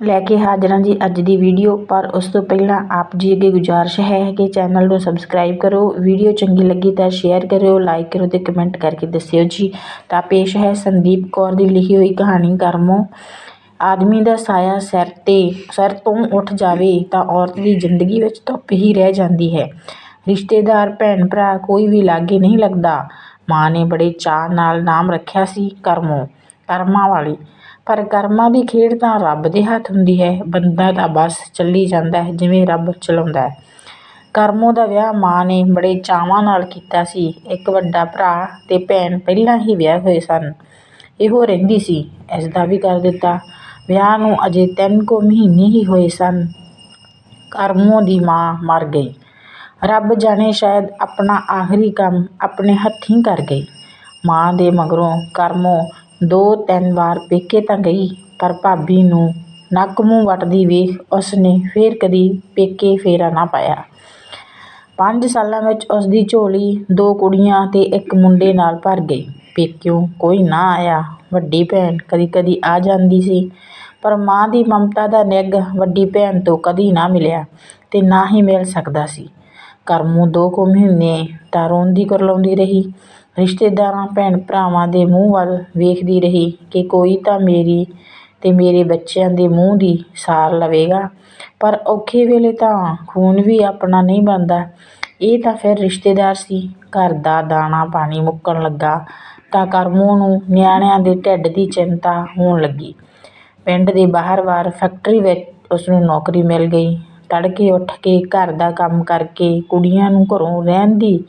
ਲੈ ਕੇ ਹਾਜ਼ਰ ਹਾਂ ਜੀ ਅੱਜ ਦੀ ਵੀਡੀਓ। ਪਰ ਉਸ ਤੋਂ ਪਹਿਲਾਂ ਆਪ ਜੀ ਅੱਗੇ ਗੁਜ਼ਾਰਿਸ਼ ਹੈ ਕਿ ਚੈਨਲ ਨੂੰ ਸਬਸਕ੍ਰਾਈਬ ਕਰੋ। ਵੀਡੀਓ ਚੰਗੀ ਲੱਗੀ ਤਾਂ ਸ਼ੇਅਰ ਕਰਿਓ, ਲਾਈਕ ਕਰੋ ਤੇ ਕਮੈਂਟ ਕਰਕੇ ਦੱਸਿਓ ਜੀ। ਤਾਂ ਪੇਸ਼ ਹੈ ਸੰਦੀਪ ਕੌਰ ਦੀ ਲਿਖੀ ਹੋਈ ਕਹਾਣੀ ਕਰਮੋ। ਆਦਮੀ ਦਾ ਸਾਇਆ ਸਿਰ ਤੇ, ਸਿਰ ਤੋਂ ਉੱਠ ਜਾਵੇ ਤਾਂ ਔਰਤ ਦੀ ਜ਼ਿੰਦਗੀ ਵਿੱਚ ਧੁੱਪ ਹੀ ਰਹਿ ਜਾਂਦੀ ਹੈ। ਰਿਸ਼ਤੇਦਾਰ, ਭੈਣ ਭਰਾ ਕੋਈ ਵੀ ਲਾਗੇ ਨਹੀਂ ਲੱਗਦਾ। ਮਾਂ ਨੇ ਬੜੇ ਚਾਅ ਨਾਲ ਨਾਮ ਰੱਖਿਆ ਸੀ ਕਰਮੋ। ਕਰਮਾਂ ਵਾਲੀ ਪਰ ਕਰਮਾਂ ਦੀ ਖੇਡ ਤਾਂ ਰੱਬ ਦੇ ਹੱਥ ਹੁੰਦੀ ਹੈ, ਬੰਦਾ ਤਾਂ ਬਸ ਚੱਲੀ ਜਾਂਦਾ ਹੈ, ਜਿਵੇਂ ਰੱਬ ਚਲਾਉਂਦਾ ਹੈ। ਕਰਮੋ ਦਾ ਵਿਆਹ ਮਾਂ ਨੇ ਬੜੇ ਚਾਵਾਂ ਨਾਲ ਕੀਤਾ ਸੀ। ਇੱਕ ਵੱਡਾ ਭਰਾ ਅਤੇ ਭੈਣ ਪਹਿਲਾਂ ਹੀ ਵਿਆਹ ਹੋਏ ਸਨ। ਇਹੋ ਰਹਿੰਦੀ ਸੀ ਇਸ ਦਾ ਵੀ ਕਰ ਦਿੱਤਾ। ਵਿਆਹ ਨੂੰ ਅਜੇ ਤਿੰਨ ਕੁ ਮਹੀਨੇ ਹੀ ਹੋਏ ਸਨ। ਕਰਮੋ ਦੀ ਮਾਂ ਮਰ ਗਈ। ਰੱਬ ਜਾਣੇ ਸ਼ਾਇਦ ਆਪਣਾ ਆਖਰੀ ਕੰਮ ਆਪਣੇ ਹੱਥੀਂ ਕਰ ਗਈ ਮਾਂ ਦੇ ਮਗਰੋਂ ਕਰਮੋ ਦੋ ਤਿੰਨ ਵਾਰ ਪੇਕੇ ਤਾਂ ਗਈ, ਪਰ ਭਾਬੀ ਨੂੰ ਨੱਕ ਮੂੰਹ ਵੱਟਦੀ ਵੇਖ ਉਸ ਨੇ ਫੇਰ ਕਦੀ ਪੇਕੇ ਫੇਰਾ ਨਾ ਪਾਇਆ। ਪੰਜ ਸਾਲਾਂ ਵਿੱਚ ਉਸ ਦੀ ਝੋਲੀ, ਦੋ ਕੁੜੀਆਂ ਅਤੇ ਇੱਕ ਮੁੰਡੇ ਨਾਲ ਭਰ ਗਈ। ਪੇਕਿਓਂ ਕੋਈ ਨਾ ਆਇਆ। ਵੱਡੀ ਭੈਣ ਕਦੀ ਕਦੀ ਆ ਜਾਂਦੀ ਸੀ, ਪਰ ਮਾਂ ਦੀ ਮਮਤਾ ਦਾ ਨਿੱਘ ਵੱਡੀ ਭੈਣ ਤੋਂ ਕਦੀ ਨਾ ਮਿਲਿਆ ਅਤੇ ਨਾ ਹੀ ਮਿਲ ਸਕਦਾ ਸੀ। ਘਰ ਮੂੰਹ ਦੋ ਕੁ ਮਹੀਨੇ ਤਾਂ ਰੋਂਦੀ ਕੁਰਲਾਉਂਦੀ ਰਹੀ। ਰਿਸ਼ਤੇਦਾਰਾਂ, ਭੈਣ ਭਰਾਵਾਂ ਦੇ ਮੂੰਹ ਵੱਲ ਵੇਖਦੀ ਰਹੀ ਕਿ ਕੋਈ ਤਾਂ ਮੇਰੀ ਅਤੇ ਮੇਰੇ ਬੱਚਿਆਂ ਦੇ ਮੂੰਹ ਦੀ ਸਾਰ ਲਵੇਗਾ। ਪਰ ਔਖੇ ਵੇਲੇ ਤਾਂ ਖੂਨ ਵੀ ਆਪਣਾ ਨਹੀਂ ਬਣਦਾ। ਇਹ ਤਾਂ ਫਿਰ ਰਿਸ਼ਤੇਦਾਰ ਸੀ। ਘਰ ਦਾ ਦਾਣਾ ਪਾਣੀ ਮੁੱਕਣ ਲੱਗਾ ਤਾਂ ਕਰਮੂ ਨੂੰ ਨਿਆਣਿਆਂ ਦੇ ਢਿੱਡ ਦੀ ਚਿੰਤਾ ਹੋਣ ਲੱਗੀ। ਪਿੰਡ ਦੇ ਬਾਹਰ-ਬਾਹਰ ਫੈਕਟਰੀ ਵਿੱਚ ਉਸਨੂੰ ਨੌਕਰੀ ਮਿਲ ਗਈ। ਤੜਕੇ ਉੱਠ ਕੇ ਘਰ ਦਾ ਕੰਮ ਕਰਕੇ ਕੁੜੀਆਂ ਨੂੰ ਘਰੋਂ ਰਹਿਣ ਦੀ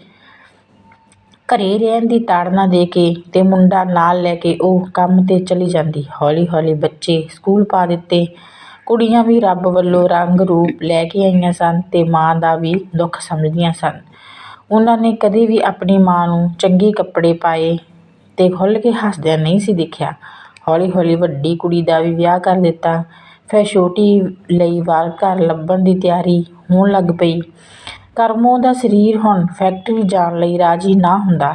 ਘਰੇ ਰਹਿਣ ਦੀ ਤਾੜਨਾ ਦੇ ਕੇ ਅਤੇ ਮੁੰਡਾ ਨਾਲ ਲੈ ਕੇ ਉਹ ਕੰਮ ਤੇ ਚਲੀ ਜਾਂਦੀ। ਹੌਲੀ-ਹੌਲੀ ਬੱਚੇ ਸਕੂਲ ਪਾ ਦਿੱਤੇ। ਕੁੜੀਆਂ ਵੀ ਰੱਬ ਵੱਲੋਂ ਰੰਗ ਰੂਪ ਲੈ ਕੇ ਆਈਆਂ ਸਨ ਅਤੇ ਮਾਂ ਦਾ ਵੀ ਦੁੱਖ ਸਮਝਦੀਆਂ ਸਨ। ਉਹਨਾਂ ਨੇ ਕਦੇ ਵੀ ਆਪਣੀ ਮਾਂ ਨੂੰ ਚੰਗੇ ਕੱਪੜੇ ਪਾਏ ਅਤੇ ਖੁੱਲ੍ਹ ਕੇ ਹੱਸਦਿਆਂ ਨਹੀਂ ਸੀ ਦੇਖਿਆ। ਹੌਲੀ-ਹੌਲੀ ਵੱਡੀ ਕੁੜੀ ਦਾ ਵੀ ਵਿਆਹ ਕਰ ਦਿੱਤਾ। ਫਿਰ ਛੋਟੀ ਲਈ ਵਾਰ ਘਰ ਲੱਭਣ ਦੀ ਤਿਆਰੀ ਹੋਣ ਲੱਗ ਪਈ। ਕਰਮੋ ਦਾ ਸਰੀਰ ਹੁਣ ਫੈਕਟਰੀ ਜਾਣ ਲਈ ਰਾਜੀ ਨਾ ਹੁੰਦਾ।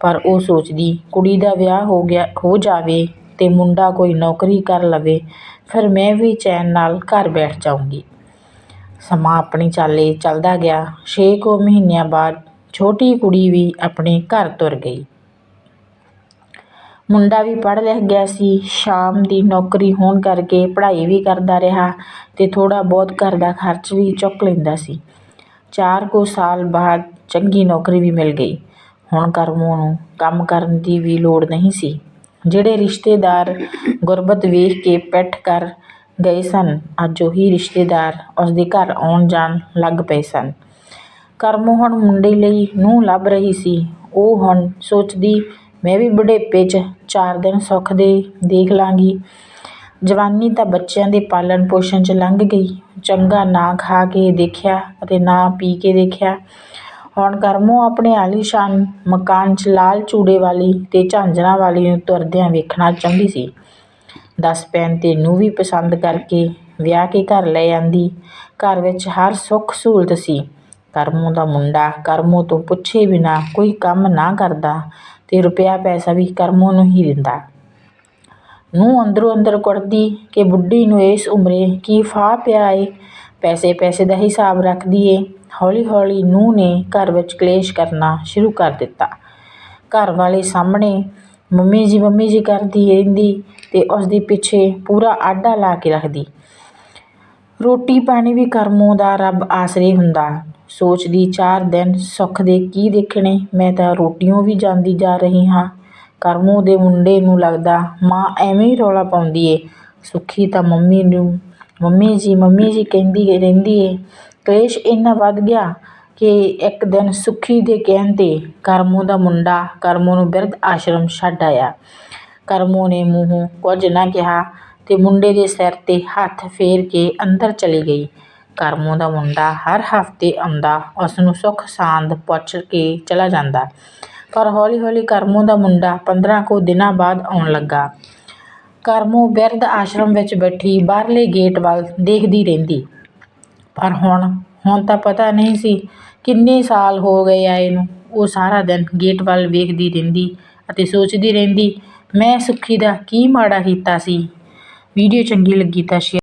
ਪਰ ਉਹ ਸੋਚਦੀ, ਕੁੜੀ ਦਾ ਵਿਆਹ ਹੋ ਗਿਆ, ਹੋ ਜਾਵੇ ਅਤੇ ਮੁੰਡਾ ਕੋਈ ਨੌਕਰੀ ਕਰ ਲਵੇ, ਫਿਰ ਮੈਂ ਵੀ ਚੈਨ ਨਾਲ ਘਰ ਬੈਠ ਜਾਊਂਗੀ। ਸਮਾਂ ਆਪਣੀ ਚਾਲੇ ਚੱਲਦਾ ਗਿਆ। ਛੇ ਕੁ ਮਹੀਨਿਆਂ ਬਾਅਦ ਛੋਟੀ ਕੁੜੀ ਵੀ ਆਪਣੇ ਘਰ ਤੁਰ ਗਈ। ਮੁੰਡਾ ਵੀ ਪੜ੍ਹ ਲਿਖ ਗਿਆ ਸੀ। ਸ਼ਾਮ ਦੀ ਨੌਕਰੀ ਹੋਣ ਕਰਕੇ ਪੜ੍ਹਾਈ ਵੀ ਕਰਦਾ ਰਿਹਾ ਅਤੇ ਥੋੜ੍ਹਾ ਬਹੁਤ ਘਰ ਦਾ ਖਰਚ ਵੀ ਚੁੱਕ ਲੈਂਦਾ ਸੀ। ਚਾਰ ਕੁ ਸਾਲ ਬਾਅਦ ਚੰਗੀ ਨੌਕਰੀ ਵੀ ਮਿਲ ਗਈ। ਹੁਣ ਕਰਮੋ ਨੂੰ ਕੰਮ ਕਰਨ ਦੀ ਵੀ ਲੋੜ ਨਹੀਂ ਸੀ। ਜਿਹੜੇ ਰਿਸ਼ਤੇਦਾਰ ਗੁਰਬਤ ਵੇਖ ਕੇ ਪਿੱਠ ਕਰ ਗਏ ਸਨ, ਅੱਜ ਉਹੀ ਰਿਸ਼ਤੇਦਾਰ ਉਸਦੇ ਘਰ ਆਉਣ ਜਾਣ ਲੱਗ ਪਏ ਸਨ। ਕਰਮੋ ਹੁਣ ਮੁੰਡੇ ਲਈ ਨੂੰਹ ਲੱਭ ਰਹੀ ਸੀ। ਉਹ ਹੁਣ ਸੋਚਦੀ, ਮੈਂ ਵੀ ਬੁਢੇਪੇ 'ਚ ਚਾਰ ਦਿਨ ਸੁੱਖ ਦੇ ਦੇਖ ਲਾਂਗੀ। ਜਵਾਨੀ ਤਾਂ ਬੱਚਿਆਂ ਦੇ ਪਾਲਣ ਪੋਸ਼ਣ 'ਚ ਲੰਘ ਗਈ। ਚੰਗਾ ਨਾ ਖਾ ਕੇ ਦੇਖਿਆ ਅਤੇ ਨਾ ਪੀ ਕੇ ਦੇਖਿਆ। ਹੁਣ ਕਰਮੋ ਆਪਣੇ ਆਲੀਸ਼ਾਨ ਮਕਾਨ 'ਚ ਲਾਲ ਚੂੜੇ ਵਾਲੀ ਅਤੇ ਝਾਂਜਰਾਂ ਵਾਲੀ ਨੂੰ ਤੁਰਦਿਆਂ ਵੇਖਣਾ ਚਾਹੁੰਦੀ ਸੀ। ਦਸ ਪੈਨ ਤੇ ਨੂੰ ਵੀ ਪਸੰਦ ਕਰਕੇ ਵਿਆਹ ਕੇ ਘਰ ਲੈ ਆਂਦੀ। ਘਰ ਵਿੱਚ ਹਰ ਸੁੱਖ ਸਹੂਲਤ ਸੀ। ਕਰਮੋ ਦਾ ਮੁੰਡਾ ਕਰਮੋ ਤੋਂ ਪੁੱਛੇ ਬਿਨਾਂ ਕੋਈ ਕੰਮ ਨਾ ਕਰਦਾ ਅਤੇ ਰੁਪਇਆ ਪੈਸਾ ਵੀ ਕਰਮੋ ਨੂੰ ਹੀ ਦਿੰਦਾ। ਨੂੰਹ ਅੰਦਰੋਂ ਅੰਦਰ ਕੁੜਦੀ ਕਿ ਬੁੱਢੀ ਨੂੰ ਇਸ ਉਮਰੇ ਕੀ ਫਾਹ ਪਿਆ ਏ ਪੈਸੇ ਪੈਸੇ ਦਾ ਹਿਸਾਬ ਰੱਖਦੀ ਏ। ਹੌਲੀ ਹੌਲੀ ਨੂੰਹ ਨੇ ਘਰ ਵਿੱਚ ਕਲੇਸ਼ ਕਰਨਾ ਸ਼ੁਰੂ ਕਰ ਦਿੱਤਾ। ਘਰ ਵਾਲੇ ਸਾਹਮਣੇ ਮੰਮੀ ਜੀ ਮੰਮੀ ਜੀ ਕਰਦੀ ਰਹਿੰਦੀ ਅਤੇ ਉਸ ਪਿੱਛੇ ਪੂਰਾ ਆਡਾ ਲਾ ਕੇ ਰੱਖਦੀ। ਰੋਟੀ ਪਾਣੀ ਵੀ ਕਰਮੋਂ ਦਾ ਰੱਬ ਆਸਰੇ ਹੁੰਦਾ। ਸੋਚਦੀ ਚਾਰ ਦਿਨ ਸੁੱਖ ਦੇ ਕੀ ਦੇਖਣੇ, ਮੈਂ ਤਾਂ ਰੋਟੀਓ ਵੀ ਜਾਂਦੀ ਜਾ ਰਹੀ ਹਾਂ। ਕਰਮੋਂ ਦੇ ਮੁੰਡੇ ਨੂੰ ਲੱਗਦਾ ਮਾਂ ਐਵੇਂ ਹੀ ਰੌਲਾ ਪਾਉਂਦੀ ਏ। ਸੁੱਖੀ ਤਾਂ ਮੰਮੀ ਨੂੰ, ਮੰਮੀ ਜੀ ਮੰਮੀ ਜੀ ਕਹਿੰਦੀ ਰਹਿੰਦੀ ਏ। ਕਲੇਸ਼ ਇੰਨਾ ਵੱਧ ਗਿਆ ਕਿ ਇੱਕ ਦਿਨ ਸੁੱਖੀ ਦੇ ਕਹਿਣ ਤੇ ਕਰਮੋਂ ਦਾ ਮੁੰਡਾ ਕਰਮੋਂ ਨੂੰ ਬਿਰਧ ਆਸ਼ਰਮ ਛੱਡ ਆਇਆ। ਕਰਮੋਂ ਨੇ ਮੂੰਹੋਂ ਕੁਝ ਨਾ ਕਿਹਾ ਅਤੇ ਮੁੰਡੇ ਦੇ ਸਿਰ ਤੇ ਹੱਥ ਫੇਰ ਕੇ ਅੰਦਰ ਚਲੀ ਗਈ। ਕਰਮੋਂ ਦਾ ਮੁੰਡਾ ਹਰ ਹਫ਼ਤੇ ਆਉਂਦਾ, ਉਸਨੂੰ ਸੁੱਖ ਸਾਂਦ ਪੁੱਛ ਕੇ ਚਲਾ ਜਾਂਦਾ। ਪਰ ਹੌਲੀ ਹੌਲੀ ਕਰਮੋਂ ਦਾ ਮੁੰਡਾ 15 ਕੁ ਦਿਨਾਂ ਬਾਅਦ ਆਉਣ ਲੱਗਾ। ਕਰਮੋਂ ਬਿਰਧ ਆਸ਼ਰਮ ਵਿੱਚ ਬੈਠੀ ਬਾਹਰਲੇ ਗੇਟ ਵੱਲ ਦੇਖਦੀ ਰਹਿੰਦੀ। ਪਰ ਹੁਣ ਹੁਣ ਤਾਂ ਪਤਾ ਨਹੀਂ ਸੀ ਕਿੰਨੇ ਸਾਲ ਹੋ ਗਏ ਆਏ ਨੂੰ ਉਹ ਸਾਰਾ ਦਿਨ ਗੇਟ ਵੱਲ ਵੇਖਦੀ ਰਹਿੰਦੀ ਅਤੇ ਸੋਚਦੀ ਰਹਿੰਦੀ, ਮੈਂ ਸੁੱਖੀ ਦਾ ਕੀ ਮਾੜਾ ਕੀਤਾ ਸੀ? ਵੀਡੀਓ ਚੰਗੀ ਲੱਗੀ ਤਾਂ ਸ਼ੇਅਰ